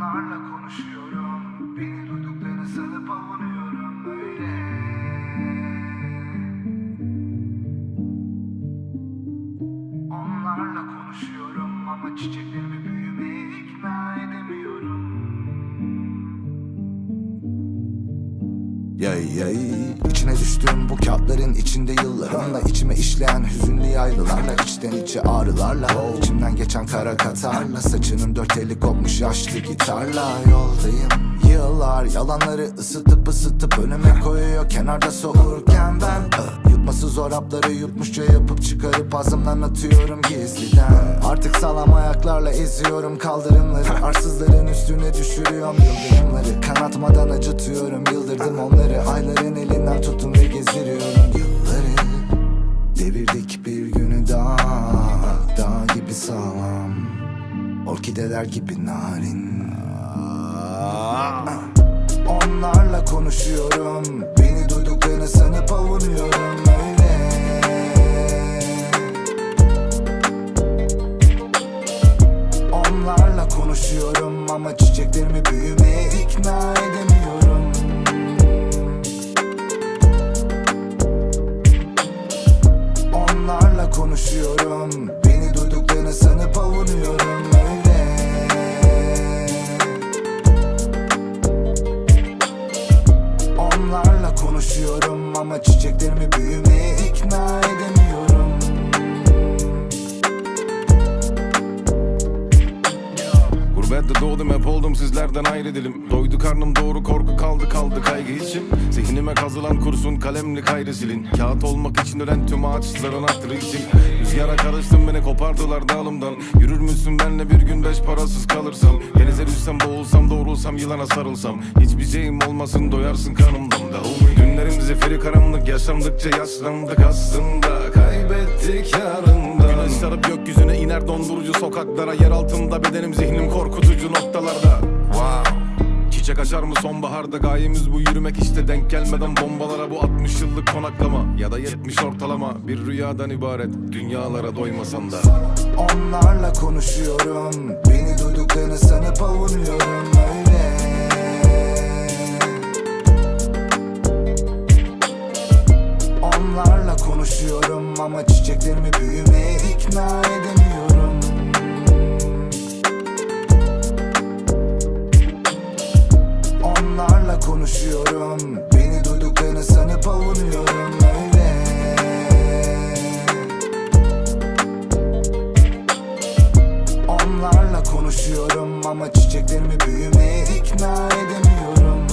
Onlarla konuşuyorum. Beni duyduklarını sanıp avunuyorum öyle. Onlarla konuşuyorum ama çiçeklerimi büyümeye Yay yay. İçine düştüğüm bu kağıtların içinde yıllarımla. İçime işleyen hüzünlü yaylılarla içten içe ağrılarla. İçimden geçen kara katarla Saçının dört eli kopmuş yaşlı gitarla. Yoldayım yıllar yalanları ısıtıp ısıtıp önüme koyuyor. Kenarda soğurken ben Yutması zor hapları yutmuşça yapıp çıkarıp ağzımdan atıyorum gizliden. Artık sağlam ayaklarla eziyorum kaldırımları. Arsızların üstüne düşürüyorum yıldırımları. Kanatmadan acıtıyorum yıldırdım onları. Ayların elinden tutun ve gezdiriyorum yılları. Devirdik bir günü daha Dağ gibi sağlam. Orkideler gibi narin. Onlarla konuşuyorum. Beni Konuşuyorum ama çiçeklerimi büyümeye ikna edemiyorum. Onlarla konuşuyorum Beni duyduklarını sanıp avunuyorum öyle Doğdum hep oldum sizlerden ayrı dilim. Doydu karnım doğru korku kaldı kaldı kaygı için Zihnime kazılan kurşun kalemli kayrı silin Kağıt olmak için ölen tüm ağaçların hatırı için. Rüzgara karıştım beni kopardılar dağılımdan Yürür müsün benle bir gün beş parasız kalırsam? Denize düşsem boğulsam doğrulsam yılana sarılsam. Hiçbir şeyim olmasın doyarsın kanımdan da. Günlerim zifiri karanlık yaşandıkça yaşlandık aslında. Kaybettik yarından Güneş sarıp gökyüzüne iner dondurucu sokaklara Yer altında bedenim zihnim korkutucu noktalarda. Wow. Çiçek açar mı sonbaharda? Gayemiz bu yürümek işte denk gelmeden bombalara bu 60 yıllık konaklama ya da 70 ortalama bir rüyadan ibaret dünyalara doymasan da. Onlarla konuşuyorum Beni duyduklarını sanıp avunuyorum öyle. Onlarla konuşuyorum ama çiçeklerimi büyümeye ikna edemiyorum. Onlarla konuşuyorum. Beni duyduklarını sanıp avunuyorum öyle. Onlarla konuşuyorum ama çiçeklerimi büyümeye ikna edemiyorum